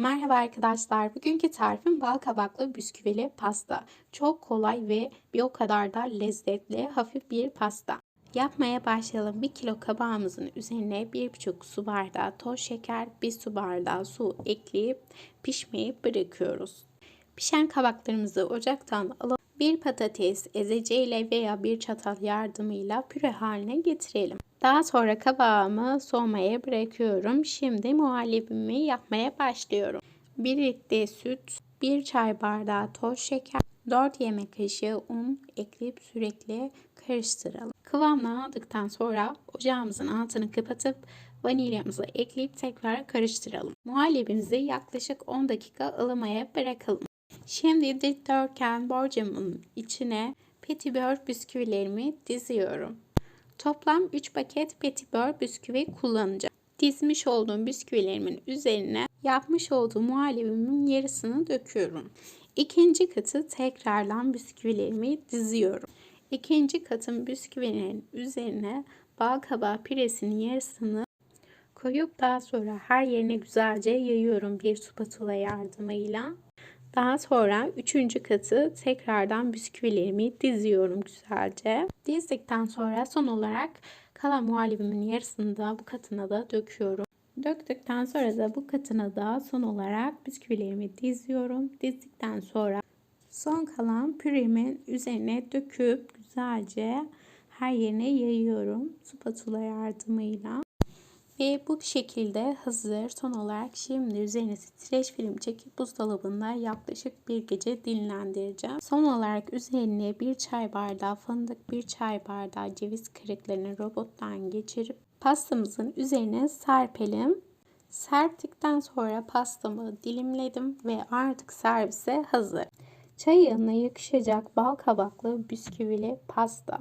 Merhaba arkadaşlar. Bugünkü tarifim bal kabaklı bisküvili pasta. Çok kolay ve bir o kadar da lezzetli hafif bir pasta. Yapmaya başlayalım. 1 kilo kabağımızın üzerine 1,5 su bardağı toz şeker, 1 su bardağı su ekleyip pişmeyi bırakıyoruz. Pişen kabaklarımızı ocaktan alıp bir patates ezeceğiyle veya bir çatal yardımıyla püre haline getirelim. Daha sonra kabağımı soğumaya bırakıyorum. Şimdi muhallebimi yapmaya başlıyorum. 1 litre süt, 1 çay bardağı toz şeker, 4 yemek kaşığı un ekleyip sürekli karıştıralım. Kıvamını aldıktan sonra ocağımızın altını kapatıp vanilyamızı ekleyip tekrar karıştıralım. Muhallebimizi yaklaşık 10 dakika ılımaya bırakalım. Şimdi dikdörtgen borcamın içine petibör bisküvilerimi diziyorum. Toplam 3 paket petibör bisküvi kullanacağım. Dizmiş olduğum bisküvilerimin üzerine yapmış olduğum muhallebimin yarısını döküyorum. İkinci katı tekrardan bisküvilerimi diziyorum. İkinci katın bisküvilerin üzerine bal kabağı piresinin yarısını koyup daha sonra her yerine güzelce yayıyorum bir spatula yardımıyla. Daha sonra üçüncü katı tekrardan bisküvilerimi diziyorum güzelce. Dizdikten sonra son olarak kalan muhallebimin yarısını da bu katına da döküyorum. Döktükten sonra da bu katına da son olarak bisküvilerimi diziyorum. Dizdikten sonra son kalan püremin üzerine döküp güzelce her yerine yayıyorum spatula yardımıyla. Ve bu şekilde hazır. Son olarak şimdi üzerine streç film çekip buzdolabında yaklaşık bir gece dinlendireceğim. Son olarak üzerine bir çay bardağı fındık, bir çay bardağı ceviz kırıklarını robottan geçirip pastamızın üzerine serpelim. Serptikten sonra pastamı dilimledim ve artık servise hazır. Çay yanına yakışacak bal kabaklı bisküvili pasta.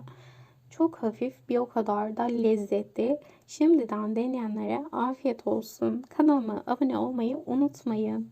Çok hafif bir o kadar da lezzetli. Şimdiden deneyenlere afiyet olsun. Kanalıma abone olmayı unutmayın.